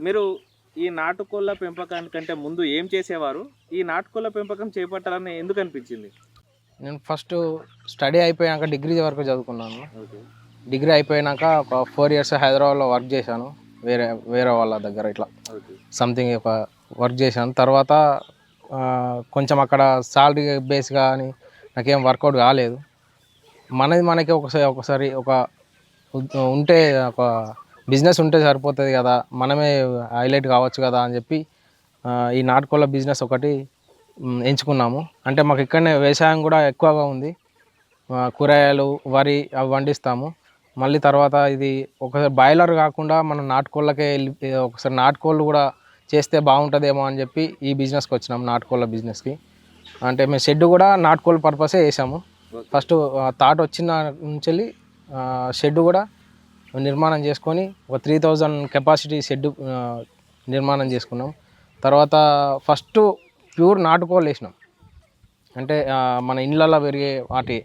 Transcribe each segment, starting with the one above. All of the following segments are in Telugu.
మీరు ఈ నాటుకోళ్ళ పెంపకానికంటే ముందు ఏం చేసేవారు? ఈ నాటుకోళ్ళ పెంపకం చేపట్టాలని ఎందుకు అనిపించింది? నేను ఫస్ట్ స్టడీ అయిపోయాక డిగ్రీ వరకు చదువుకున్నాను. డిగ్రీ అయిపోయాక ఒక ఫోర్ ఇయర్స్ హైదరాబాద్లో వర్క్ చేశాను. వేరే వేరే వాళ్ళ దగ్గర ఇట్లా. సంథింగ్ ఒక వర్క్ చేశాను. తర్వాత కొంచెం అక్కడ సాలరీ బేస్ కానీ నాకేం వర్కౌట్ కాలేదు. మనది మనకి ఒకసారి ఒకసారి ఒక ఉంటే ఒక బిజినెస్ ఉంటే సరిపోతుంది కదా మనమే హైలైట్ కావచ్చు కదా అని చెప్పి ఈ నాటుకోళ్ళ బిజినెస్ ఒకటి ఎంచుకున్నాము. అంటే మాకు ఇక్కడనే వ్యవసాయం కూడా ఎక్కువగా ఉంది. కూరగాయలు వరి అవి పండిస్తాము. మళ్ళీ తర్వాత ఇది ఒకసారి బాయిలర్ కాకుండా మనం నాటుకోళ్ళకే వెళ్ళి ఒకసారి నాటుకోళ్ళు కూడా చేస్తే బాగుంటుందేమో అని చెప్పి ఈ బిజినెస్కి వచ్చినాం నాటుకోళ్ళ బిజినెస్కి. అంటే మేము షెడ్ కూడా నాటుకోళ్ళ పర్పసే వేసాము. ఫస్ట్ థాట్ వచ్చిన నుంచి వెళ్ళి షెడ్ కూడా నిర్మాణం చేసుకొని ఒక త్రీ థౌజండ్ కెపాసిటీ షెడ్ నిర్మాణం చేసుకున్నాం. తర్వాత ఫస్ట్ ప్యూర్ నాటుకోళ్ళు వేసినాం. అంటే మన ఇండ్లలో పెరిగే వాటి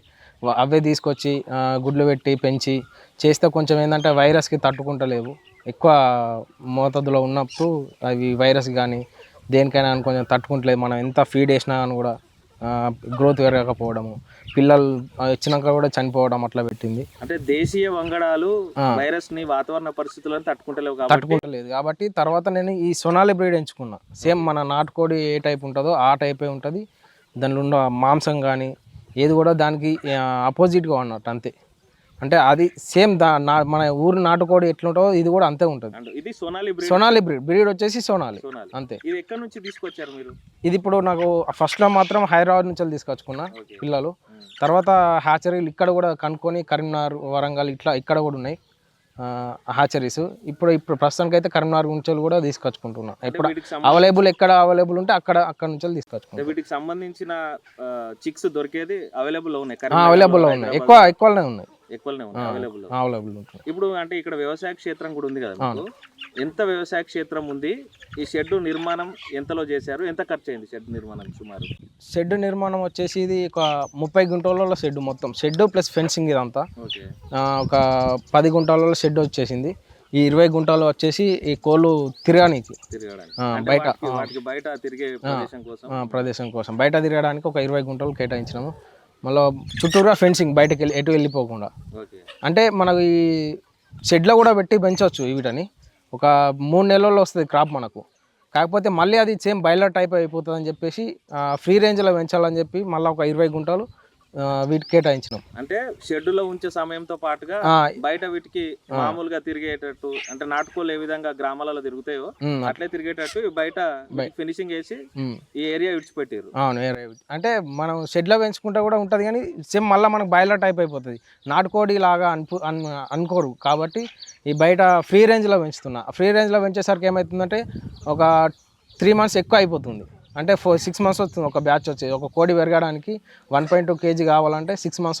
అవే తీసుకొచ్చి గుడ్లు పెట్టి పెంచి చేస్తే కొంచెం ఏంటంటే వైరస్కి తట్టుకుంటలేవు. ఎక్కువ మోతాదులో ఉన్నప్పుడు అవి వైరస్ కానీ దేనికైనా కొంచెం తట్టుకుంటలేదు. మనం ఎంత ఫీడ్ వేసినా కానీ కూడా గ్రోత్ పెరగకపోవడము. పిల్లలు వచ్చినాక కూడా చనిపోవడం అట్లా పెట్టింది. అంటే దేశీయ వంగడాలు. వైరస్ని వాతావరణ పరిస్థితులను తట్టుకుంటలేవు తట్టుకుంటలేదు. కాబట్టి తర్వాత నేను ఈ సొనాలి బ్రీడ్ ఎంచుకున్నా. సేమ్ మన నాటుకోడి ఏ టైప్ ఉంటుందో ఆ టైపే ఉంటుంది. దానిలో ఉన్న మాంసం కానీ ఏది కూడా దానికి అపోజిట్గా ఉన్నట్టు అంతే. అంటే అది సేమ్ దా నా మన ఊరు నాటుకోడి ఎట్లుంటుందో ఇది కూడా అంతే ఉంటుంది. ఇది Sonali breed. Sonali breed. Breed వచ్చేసి సోనాలి. అంతే. ఇది ఎక్కడి నుంచి తీసుకొచ్చారు మీరు? ఇది ఇప్పుడు నాకు ఫస్ట్లో మాత్రం హైదరాబాద్ నుంచి తీసుకొచ్చుకున్నా పిల్లలు. తర్వాత హ్యాచరీలు ఇక్కడ కూడా కనుక్కొని కరీంనగర్ వరంగల్ ఇట్లా ఇక్కడ కూడా ఉన్నాయి. హ్యాచరీస్ ఇప్పుడు ఇప్పుడు ప్రస్తుతానికి అయితే కరీంనగర్ నుంచి కూడా తీసుకొచ్చుకుంటున్నా. సంబంధించి అవైలబుల్ ఎక్కడ అవైలబుల్ ఉంటే అక్కడ అక్కడ నుంచి తీసుకొచ్చుకుంటాం వీటికి సంబంధించిన చిక్స్ దొరికేది అవైలబుల్ ఉన్నాయి అవైలబుల్ ఉన్నాయి ఎక్కువ ఎక్కువనే ఉన్నాయి. ఎక్కువనే ఉన్నాయి అవైలబుల్ అవైలబుల్ ఉంటుంది ఇప్పుడు అంటే ఇక్కడ వ్యవసాయ క్షేత్రం కూడా ఉంది కదా మీకు? ఎంత వ్యవసాయ క్షేత్రం ఉంది? ఈ షెడ్ నిర్మాణం ఎంతలో చేశారు? ఎంత ఖర్చు అయింది షెడ్ నిర్మాణం సుమారు? షెడ్ నిర్మాణం వచ్చేసి ఇది ఒక ముప్పై గుంటలలో షెడ్ మొత్తం. షెడ్ ప్లస్ ఫెన్సింగ్ ఇదంతా. ఒక పది గుంటలలో షెడ్ వచ్చేసింది. ఈ ఇరవై గుంటలు వచ్చేసి ఈ కోళ్ళు తిరగడానికి. బయట, బయట తిరిగే ప్రదేశం కోసం? ఆ, ప్రదేశం కోసం. బయట తిరగడానికి ఒక ఇరవై గుంటలు కేటాయించినాము. మళ్ళీ చుట్టూరా ఫెన్సింగ్ బయటకు వెళ్ళి ఎటు వెళ్ళిపోకుండా. అంటే మనకు ఈ షెడ్లో కూడా పెట్టి పెంచవచ్చు వీటిని. ఒక మూడు నెలల్లో వస్తుంది క్రాప్ మనకు. కాకపోతే మళ్ళీ అది సేమ్ బయలర్ టైప్ అయిపోతుంది అని చెప్పేసి ఫ్రీ రేంజ్లో పెంచాలని చెప్పి మళ్ళీ ఒక ఇరవై గుంటలు వీటికి కేటాయించినాం. అంటే షెడ్లో ఉంచే సమయంతో పాటుగా బయట వీటికి మామూలుగా తిరిగేటట్టు అంటే నాటుకోలు ఏ విధంగా గ్రామాలలో తిరుగుతాయో అట్లే తిరిగేటట్టు బయట ఫినిషింగ్ వేసి. ఈ ఏరియా విడిచిపెట్టారు అవును అంటే మనం షెడ్లో పెంచుకుంటే కూడా ఉంటుంది కానీ సేమ్ మళ్ళీ మనకు బాయిలర్ టైప్ అయిపోతుంది. నాటుకోడి లాగా అన్ అనుకోరు కాబట్టి ఈ బయట ఫ్రీ రేంజ్లో పెంచుతున్నా. ఫ్రీ రేంజ్లో పెంచేసరికి ఏమవుతుందంటే ఒక త్రీ మంత్స్ ఎక్కువ అయిపోతుంది. అంటే ఫోర్ సిక్స్ మంత్స్ వస్తుంది. ఒక బ్యాచ్ వచ్చేది. ఒక కోడి పెరగడానికి వన్ పాయింట్ టూ కేజీ కావాలంటే సిక్స్ మంత్స్ వస్తుంది.